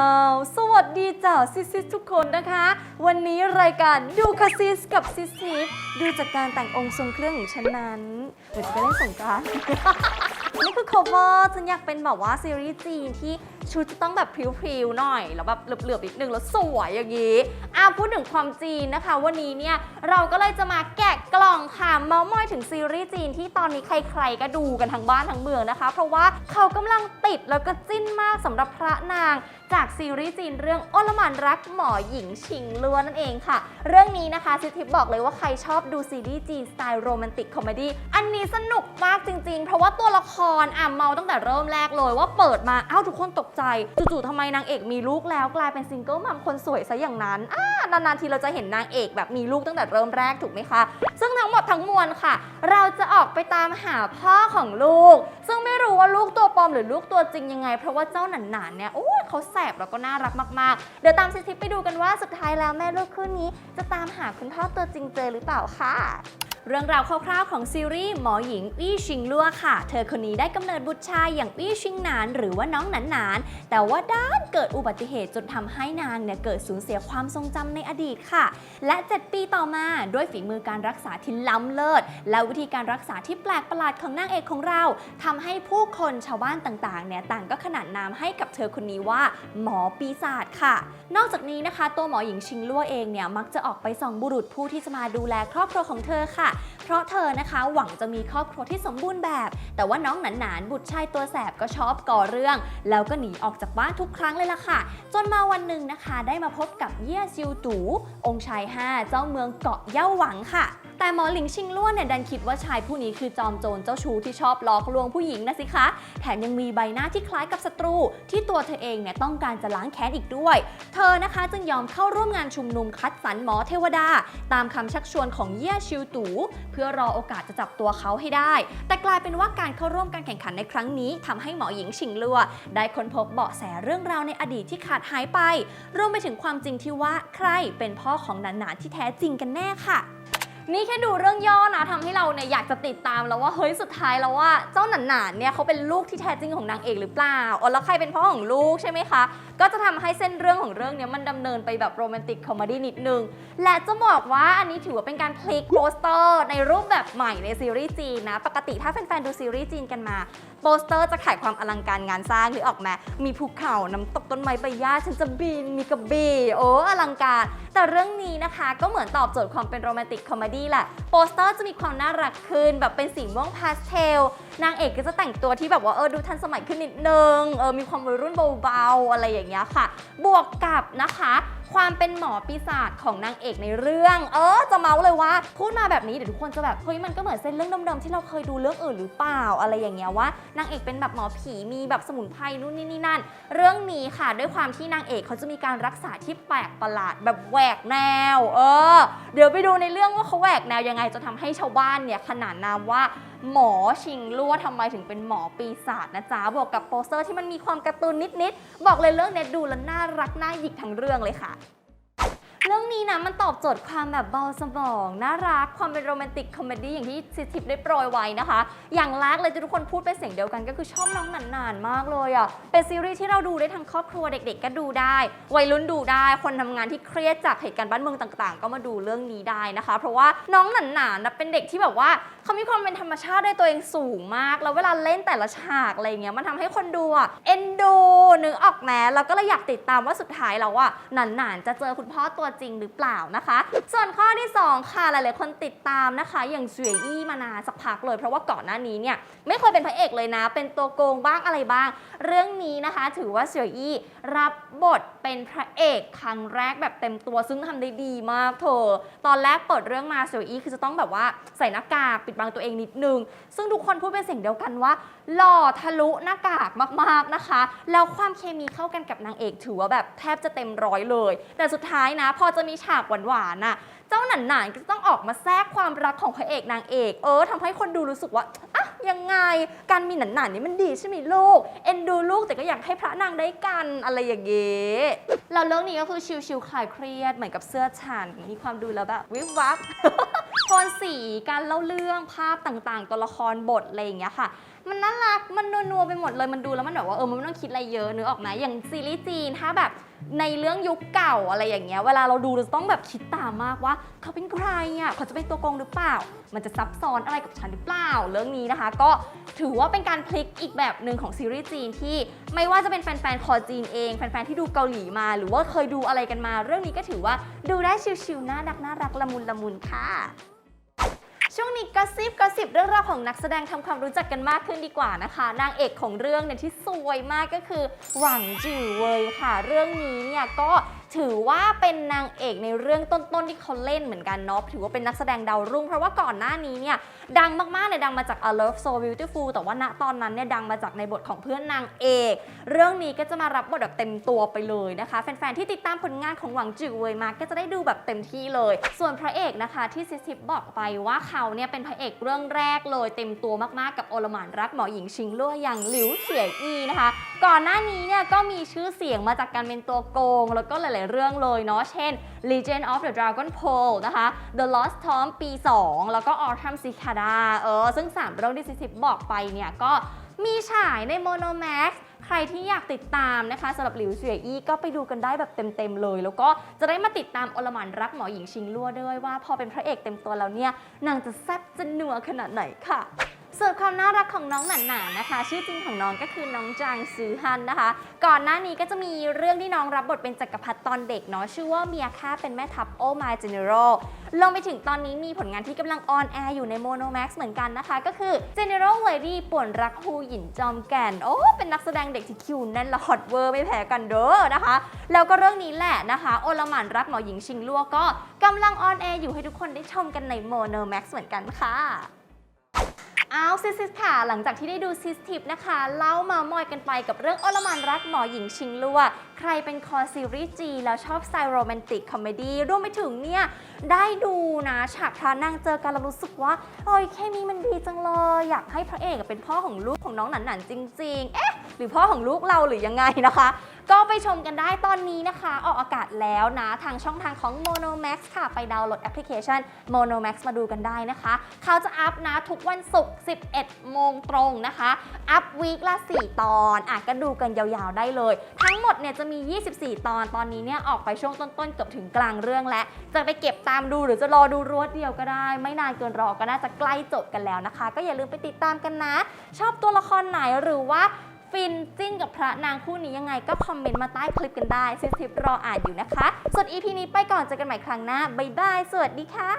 าว สวัสดีจ้าซิสซิสทุกคนนะคะ วันนี้รายการดูคาซิสกับซิสซิสดูจากการแต่งองค์ทรงเครื่องของฉันนั้นเหมือนจะไปเล่นสงกรานต์ นี่คือ cover ฉันอยากเป็นแบบว่าซีรีส์จีนที่ ชุดจะต้องแบบพริ้วๆหน่อย แล้วแบบเหลือบๆอีกนึงแล้วสวยอย่างนี้อะพูดถึงความจีนนะคะ วันนี้เนี่ยเราก็เลยจะมาแกะกล่องค่ะเมาส์มอยถึงซีรีส์จีนที่ตอนนี้ใครๆก็ดูกันทั้งบ้านทั้งเมืองนะคะ เพราะว่าเขากำลังติดแล้วก็จิ้นมากสำหรับพระนางจากซีรีส์จีนเรื่องอ้ลหมานรักหมอหญิงชิงล้วนนั่นเองค่ะ เรื่องนี้นะคะซิทิปบอกเลยว่าใครชอบดูซีรีส์จีนสไตล์โรแมนติกคอมเมดี้อันนี้สนุกมากจริงๆ เพราะว่าตัวละครอะเมาตั้งแต่เริ่มแรกเลยว่าเปิดมาอ้าวทุกคนตกใจจู่ๆทำไมนางเอกมีลูกแล้วกลายเป็นซิงเกิลมัมคนสวยซะอย่างนั้นอ่านานๆทีเราจะเห็นนางเอกแบบมีลูกตั้งแต่เริ่มแรกถูกไหมคะ ซึ่งทั้งหมดทั้งมวลค่ะ เราจะออกไปตามหาพ่อของลูก ซึ่งไม่รู้ว่าลูกตัวปลอมหรือลูกตัวจริงยังไง เพราะว่าเจ้าหนานๆเนี่ยโอ้ยเขาแสบแล้วก็น่ารักมากๆ เดี๋ยวตามซิทิปไปดูกันว่าสุดท้ายแล้วแม่ลูกคู่นี้ จะตามหาคุณพ่อตัวจริงเจอหรือเปล่าค่ะ เรื่องราวคร่าวๆของซีรีส์หมอหญิงอี้ชิงลัวค่ะ เธอคนนี้ได้กำเนิดบุตรชายอย่างอี้ชิงหนานหรือว่าน้องหนานหนาน แต่ว่าด้านเกิดอุบัติเหตุจนทำให้นางเนี่ยเกิดสูญเสียความทรงจำในอดีตค่ะ และ 7 ปีต่อมาด้วยฝีมือการรักษาที่ล้ำเลิศ และวิธีการรักษาที่แปลกประหลาดของนางเอกของเราทำให้ผู้คนชาวบ้านต่างๆเนี่ยต่างก็ขนานนามให้กับเธอคนนี้ว่า หมอปีศาจค่ะ นอกจากนี้นะคะ ตัวหมอหญิงชิงลั่วเองเนี่ยมักจะออกไปส่องบุรุษผู้ที่จะมาดูแลครอบครัวของเธอค่ะเพราะเธอนะคะหวังจะมีครอบครัวที่สมบูรณ์แบบ แต่ว่าน้องหนานๆบุตรชายตัวแสบก็ชอบก่อเรื่อง แล้วก็หนีออกจากบ้านทุกครั้งเลยล่ะค่ะ จนมาวันหนึ่งนะคะ ได้มาพบกับเย่ยซิวตูองค์ชาย5เจ้าเมืองเกาะเย่าหวังค่ะ แต่หมอหลิงชิงล้วนเนี่ยดันคิดว่าชายผู้นี้คือจอมโจรเจ้าชู้ที่ชอบหลอกลวงผู้หญิงนะสิคะ แถมยังมีใบหน้าที่คล้ายกับศัตรู ที่ตัวเธอเองเนี่ยต้องการจะล้างแค้นอีกด้วย เธอนะคะจึงยอมเข้าร่วมงานชุมนุมคัดสรรหมอเทวดา ตามคำชักชวนของเย่ชิวตูเพื่อรอโอกาสจะจับตัวเขาให้ได้ แต่กลายเป็นว่าการเข้าร่วมการแข่งขันในครั้งนี้ทำให้หมอหญิงชิงลัวนได้ค้นพบเบาะแสเรื่องราวในอดีตที่ขาดหายไป รวมไปถึงความจริงที่ว่าใครเป็นพ่อของหนานๆที่แท้จริงกันแน่ค่ะ นี่แค่ดูเรื่องย่อนะทำให้เราเนี่ยอยากจะติดตามแล้วว่าเฮ้ยสุดท้ายแล้วว่าเจ้าหนานๆเนี่ยเขาเป็นลูกที่แท้จริงของนางเอกหรือเปล่าอ๋อแล้วใครเป็นพ่อของลูกใช่ไหมคะ ก็จะทำให้เส้นเรื่องของเรื่องเนี้ยมันดำเนินไปแบบโรแมนติกคอมเมดี้นิดนึง และจะบอกว่าอันนี้ถือว่าเป็นการพลิกโปสเตอร์ในรูปแบบใหม่ในซีรีส์จีนนะ ปกติถ้าแฟนๆดูซีรีส์จีนกันมา โปสเตอร์จะขายความอลังการงานสร้างหรือออกมามีภูเขาน้ำตกต้นไม้ใบหญ้าฉันจะบินมีกระบี่โอ้อลังการ แต่เรื่องนี้นะคะก็เหมือนตอบโจทย์ความเป็นโรแมนติกคอมเมดี้แหละโปสเตอร์จะมีความน่ารักขึ้นแบบเป็นสีม่วงพาสเทลนางเอกก็จะแต่งตัวที่แบบว่าเออดูทันสมัยขึ้นนิดนึงเออมีความวัยรุ่นเบาๆอะไรอย่างเงี้ยค่ะ บวกกับนะคะ ความเป็นหมอปีศาจของนางเอกในเรื่อง เออ จะเมาเลยว่า พูดมาแบบนี้เดี๋ยวทุกคนจะแบบเฮ้ยมันก็เหมือนเส้นเรื่องเดิมๆที่เราเคยดูเรื่องอื่นหรือเปล่าอะไรอย่างเงี้ยว่านางเอกเป็นแบบหมอผีมีแบบสมุนไพรนู่นนี่นี่นั่น เรื่องนี้ค่ะด้วยความที่นางเอกเขาจะมีการรักษาที่แปลกประหลาดแบบแหวกแนว เออ เดี๋ยวไปดูในเรื่องว่าเขาแหวกแนวยังไงจนทำให้ชาวบ้านเนี่ยขนานนามว่า หมอชิงลั่วทำไมถึงเป็นหมอปีศาจนะจ๊ะบวกกับโปสเตอร์ที่มันมีความการ์ตูนนิดๆบอกเลยเรื่องเน็ตดูแล้วน่ารักน่าหยิกทั้งเรื่องเลยค่ะ เรื่องนี้นะมันตอบโจทย์ความแบบเบาสมอง น่ารักความเป็นโรแมนติกคอมเมดี้อย่างที่ซิทิปได้โปรยไว้นะคะ อย่างแรกเลยทุกคนพูดเป็นเสียงเดียวกันก็คือชอบน้องหนานๆมากเลยอะเป็นซีรีส์ที่เราดูได้ทั้งครอบครัวเด็ก ๆ ก็ดูได้ วัยรุ่นดูได้ คนทำงานที่เครียดจากเหตุการณ์บ้านเมืองต่างๆ ก็มาดูเรื่องนี้ได้นะคะ เพราะว่าน้องหนานๆนะเป็นเด็กที่แบบว่าเขามีความเป็นธรรมชาติในตัวเองสูงมาก แล้วเวลาเล่นแต่ละฉากอะไรเงี้ยมันทำให้คนดูอะเอ็นดูนึกออกแม้แล้วก็เลยอยากติดตามว่าสุดท้ายแล้วอะหนานๆจะเจอคุณพ่อตัวจริงหรือเปล่านะคะ ส่วนข้อที่ 2 ค่ะหลายๆคนติดตามนะคะ อย่างเสวยอี้มานานสักพักเลย เพราะว่าก่อนหน้านี้เนี่ยไม่เคยเป็นพระเอกเลยนะ เป็นตัวโกงบ้างอะไรบ้าง เรื่องนี้นะคะ ถือว่าเสวยอี้รับบทเป็นพระเอกครั้งแรกแบบเต็มตัวซึ่งทำได้ดีมากเธอตอนแรกเปิดเรื่องมาเสวยอี้คือจะต้องแบบว่าใส่หน้ากากปิดบังตัวเองนิดนึง ซึ่งทุกคนพูดเป็นเสียงเดียวกันว่า หล่อทะลุหน้ากากมากๆนะคะ แล้วความเคมีเข้ากันกับนางเอกถือว่าแบบแทบจะเต็มร้อยเลย แต่สุดท้ายนะพอจะมีฉากหวานๆน่ะ เจ้าหนานหนานๆก็จะต้องออกมาแทรกความรักของพระเอกนางเอก เออทำให้คนดูรู้สึกว่าอะยังไง การมีหนานหนานๆนี่มันดีใช่ไหมลูก เอ็นดูลูกแต่ก็อยากให้พระนางได้กันอะไรอย่างเงี้ยเราเรื่องนี้ก็คือชิลๆคลายเครียดเหมือนกับเสื้อฉัน มีความดูแล้วแบบวิบวับ นสีการเล่าเรื่องภาพต่างๆ ตัวละครบทอะไรอย่างเงี้ยค่ะ มันน่ารักมันนัวๆไปหมดเลยมันดูแล้วมันแบบว่าเออมันไม่ต้องคิดอะไรเยอะนึกออกไหมอย่างซีรีส์จีนถ้าแบบในเรื่องยุคเก่าอะไรอย่างเงี้ยเวลาเราดูเราจะต้องแบบคิดตามมากว่าเขาเป็นใครอะเขาจะเป็นตัวโกงหรือเปล่า มันจะซับซ้อนอะไรกับฉันหรือเปล่า เรื่องนี้นะคะ ก็ถือว่าเป็นการพลิกอีกแบบหนึ่งของซีรีส์จีนที่ไม่ว่าจะเป็นแฟนๆคอจีนเองแฟนๆที่ดูเกาหลีมา หรือว่าเคยดูอะไรกันมา เรื่องนี้ก็ถือว่าดูได้ชิวๆน่ารักน่ารักละมุนละมุนค่ะ ช่วงนี้กระซิบกระซิบเรื่องราวของนักแสดงทำความรู้จักกันมากขึ้นดีกว่านะคะ นางเอกของเรื่องเนี่ยที่สวยมากก็คือหวังจือเวยค่ะ เรื่องนี้เนี่ยก็ ถือว่าเป็นนางเอกในเรื่องต้นๆที่เขาเล่นเหมือนกันเนาะถือว่าเป็นนักแสดงดาวรุ่ง เพราะว่าก่อนหน้านี้เนี่ยดังมากๆเลยดังมาจาก I Love So Beautiful แต่ว่าณตอนนั้นเนี่ยดังมาจากในบทของเพื่อนนางเอก เรื่องนี้ก็จะมารับบทแบบเต็มตัวไปเลยนะคะ แฟนๆที่ติดตามผลงานของหวังจือเวยมาก็จะได้ดูแบบเต็มที่เลย ส่วนพระเอกนะคะที่ซิสทิปบอกไปว่าเขาเนี่ยเป็นพระเอกเรื่องแรกเลย เต็มตัวมากๆกับโอลมานรักหมอหญิงชิงลั่วอย่างหลิวเฉียอีนะคะ ก่อนหน้านี้เนี่ยก็มีชื่อเสียงมาจากการเป็นตัวโกง แล้วก็หลายๆ เรื่องเลยเนาะ เช่น Legend of the Dragon Pole นะคะ The Lost Tomb ปี 2 แล้วก็ Autumn Cicada เออ ซึ่ง 3 เรื่องที่ซิบอกไปเนี่ย ก็มีฉายใน Monomax ใครที่อยากติดตามนะคะสำหรับหลิวเฉียอี้ก็ไปดูกันได้แบบเต็มๆเลย แล้วก็จะได้มาติดตามอลหมานรักหมอหญิงชิงลั่วด้วยว่าพอเป็นพระเอกเต็มตัวแล้วเนี่ยนางจะแซ่บจะนัวขนาดไหนค่ะ ส่วนความน่ารักของน้องหนานๆนะคะ ชื่อจริงของน้องก็คือน้องจางซือฮันนะคะ ก่อนหน้านี้ก็จะมีเรื่องที่น้องรับบทเป็นจักรพรรดิตอนเด็กเนาะชื่อว่าเมียค่าเป็นแม่ทัพโอมาเจเนอรัลลงไปถึงตอนนี้มีผลงานที่กำลังออนแอร์อยู่ใน Monomax เหมือนกันนะคะ ก็คือ General Lady ป่วนรักฮูหยินจอมแก่น โอ้ เป็นนักแสดงเด็กที่คิวแน่นละฮอตเวอร์ไม่แพ้กันเด้อนะคะ แล้วก็เรื่องนี้แหละนะคะ โอลหมานรักหมอหญิงชิงลัวก็กำลังออนแอร์อยู่ให้ทุกคนได้ชมกันใน Monomax เหมือนกันค่ะ อ้าวซิสซิสค่ะ หลังจากที่ได้ดูซิสทิปนะคะ เล่ามามอยกันไปกับเรื่องโอลมานรักหมอหญิงชิงลัว ใครเป็นคอซีรีส์จีแล้วชอบสไตล์โรแมนติกคอมเมดี้รวมไปถึงเนี่ย ได้ดูนะฉากพระนางเจอกันแล้วรู้สึกว่า โอ้ยเคมีมันดีจังเลย อยากให้พระเอกเป็นพ่อของลูกของน้องหนันๆจริง ๆ เอ๊ะ หรือพ่อของลูกเราหรือยังไงนะคะ ก็ไปชมกันได้ตอนนี้นะคะ ออกอากาศแล้วนะ ทางช่องทางของ Monomax ค่ะ ไปดาวน์โหลดแอปพลิเคชัน Monomax มาดูกันได้นะคะ เขาจะอัพนะทุกวันศุกร์ 11 โมงตรงนะคะ อัพวีคละ 4 ตอนอะก็ดูกันยาวๆได้เลย ทั้งหมดเนี่ยจะมี 24 ตอน ตอนนี้เนี่ยออกไปช่วงต้นๆ เกือบถึงกลางเรื่องแล้ว จะไปเก็บตามดูหรือจะรอดูรวดเดียวก็ได้ ไม่นานเกินรอก็น่าจะใกล้จบกันแล้วนะคะ ก็อย่าลืมไปติดตามกันนะ ชอบตัวละครไหนหรือว่า ฟินจิ้นกับพระนางคู่นี้ยังไงก็คอมเมนต์มาใต้คลิปกันได้ซิสทิปรออ่านอยู่นะคะ ส่วน EP นี้ไปก่อนเจอกันใหม่ครั้งหน้าบ๊ายบายสวัสดีค่ะ